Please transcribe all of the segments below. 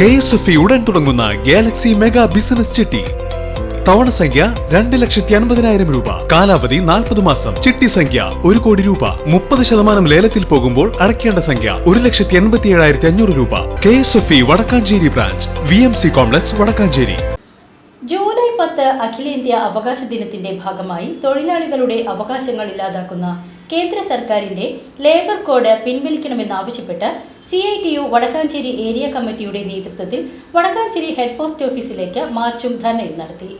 K S F ഉടൻ തുടങ്ങുന്ന Galaxy mega business ചിട്ടി. തവണ സംഖ്യ രണ്ട് ലക്ഷത്തി അൻപതിനായിരം രൂപ. കാലാവധി നാൽപ്പത് മാസം. ചിട്ടി സംഖ്യ ഒരു കോടി രൂപ. മുപ്പത് ശതമാനം ലേലത്തിൽ പോകുമ്പോൾ അടയ്ക്കേണ്ട സംഖ്യ ഒരു ലക്ഷത്തി എൺപത്തി ഏഴായിരത്തി അഞ്ഞൂറ് രൂപ. K S F E Vadakkanchery branch. V M C complex Vadakkanchery. July പത്ത് അഖിലേന്ത്യാ അവകാശ ദിനത്തിന്റെ ഭാഗമായി തൊഴിലാളികളുടെ അവകാശങ്ങൾ ഇല്ലാതാക്കുന്ന കേന്ദ്ര സർക്കാരിന്റെ labour code പിൻവലിക്കണമെന്നാവശ്യപ്പെട്ട് C I T U Vadakkanchery area കമ്മിറ്റിയുടെ നേതൃത്വത്തിൽ വടക്കാഞ്ചേരി ഹെഡ് പോസ്റ്റ് ഓഫീസിലേക്ക് മാർച്ചും ധർണയും നടത്തി.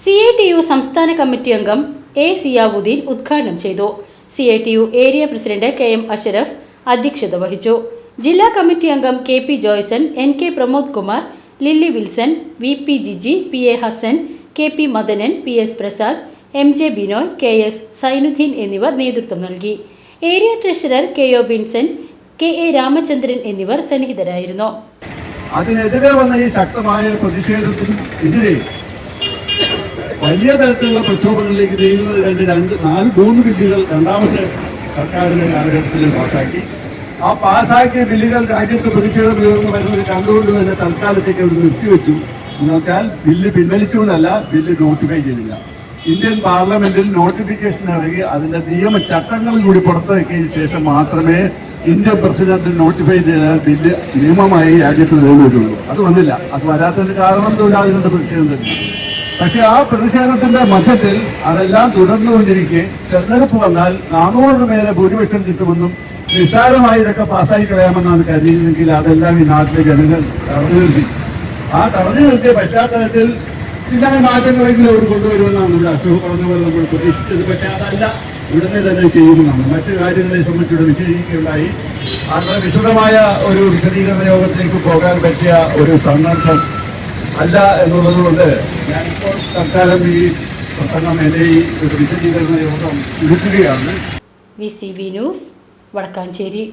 സി ഐ ടി യു സംസ്ഥാന കമ്മിറ്റി അംഗം എ സിയാവുദ്ദീൻ ഉദ്ഘാടനം ചെയ്തു. C I T U area president K M Ashraf അധ്യക്ഷത വഹിച്ചു. ജില്ലാ കമ്മിറ്റി അംഗം K P Joyson N K Pramod Kumar Lilly Wilson V P Jiji P A Hasan K P Madanan P S Prasad M J Binoy K S Sainudheen എന്നിവർ നേതൃത്വം നൽകി. Area treasurer K O Vincent K A Ramachandran എന്നിവർ സന്നിഹിതരായിരുന്നു. അതിനെതിരെ വന്ന ഈ ശക്തമായ പ്രതിഷേധത്തിന് എതിരെ വലിയ തരത്തിലുള്ള പ്രക്ഷോഭങ്ങളിലേക്ക് നീങ്ങുന്നത് രണ്ട് രണ്ട് നാല് മൂന്ന് ബില്ലുകൾ രണ്ടാമത്തെ സർക്കാരിന്റെ കാലഘട്ടത്തിൽ പാസാക്കി. ആ പാസാക്കിയ ബില്ലുകൾ രാജ്യത്ത് പ്രതിഷേധം ഉയർന്നു വരുന്നത് കണ്ടുകൊണ്ട് തന്നെ തൽക്കാലത്തേക്ക് അവർ നിർത്തിവെച്ചു. എന്നുവെച്ചാൽ ബില്ല് പിൻവലിച്ചു എന്നല്ല ബില്ല് നോട്ടിഫൈ ചെയ്തില്ല. ഇന്ത്യൻ പാർലമെന്റിൽ നോട്ടിഫിക്കേഷൻ ഇറങ്ങി അതിന്റെ നിയമ ചട്ടങ്ങൾ കൂടി പുറത്തിറക്കിയതിനു ശേഷം മാത്രമേ ഇന്ത്യൻ പ്രസിഡന്റ് നോട്ടിഫൈ ചെയ്ത ബില്ല് നിയമമായി രാജ്യത്ത് നിലവിലുള്ളൂ അത് വന്നില്ല. അത് വരാത്തതിന് കാരണം തൊഴിലാളികളുടെ പ്രതിഷേധം തന്നെ. പക്ഷെ ആ പ്രതിഷേധത്തിന്റെ മധ്യത്തിൽ അതെല്ലാം തുടർന്നുകൊണ്ടിരിക്കെ തെരഞ്ഞെടുപ്പ് വന്നാൽ നാനൂറിന് മേലെ ഭൂരിപക്ഷം കിട്ടുമെന്നും നിസ്സാരമായി ഇതൊക്കെ പാസ്സായി കളയാമെന്നാണ് കരുതിയിരുന്നെങ്കിൽ അതെല്ലാം ഈ നാട്ടിലെ ജനങ്ങൾ തടഞ്ഞു നിർത്തി. ആ തടഞ്ഞു നിർത്തിയ പശ്ചാത്തലത്തിൽ ചില മാറ്റങ്ങളെങ്കിലും അവർ കൊണ്ടുവരുമെന്നാണ് ഇവിടെ അസുഖം പറഞ്ഞ പോലെ നമ്മൾ പ്രതീക്ഷിച്ചത്. പക്ഷെ അതല്ല ഉടനെ തന്നെ ചെയ്യുമെന്നാണ്. മറ്റു കാര്യങ്ങളെ സംബന്ധിച്ചിട്ട് വിശദീകരിക്കുകയുണ്ടായി. അത്ര വിശദമായ ഒരു വിശദീകരണ യോഗത്തിലേക്ക് പോകാൻ പറ്റിയ ഒരു സന്ദർഭം അല്ല എന്നുള്ളതുകൊണ്ട് ഞാനിപ്പോൾ തൽക്കാലം ഈ പ്രസംഗം എന്റെ ഈ ഒരു വിശദീകരണ യോഗം വിളിക്കുകയാണ്. V C B news Vadakkanchery.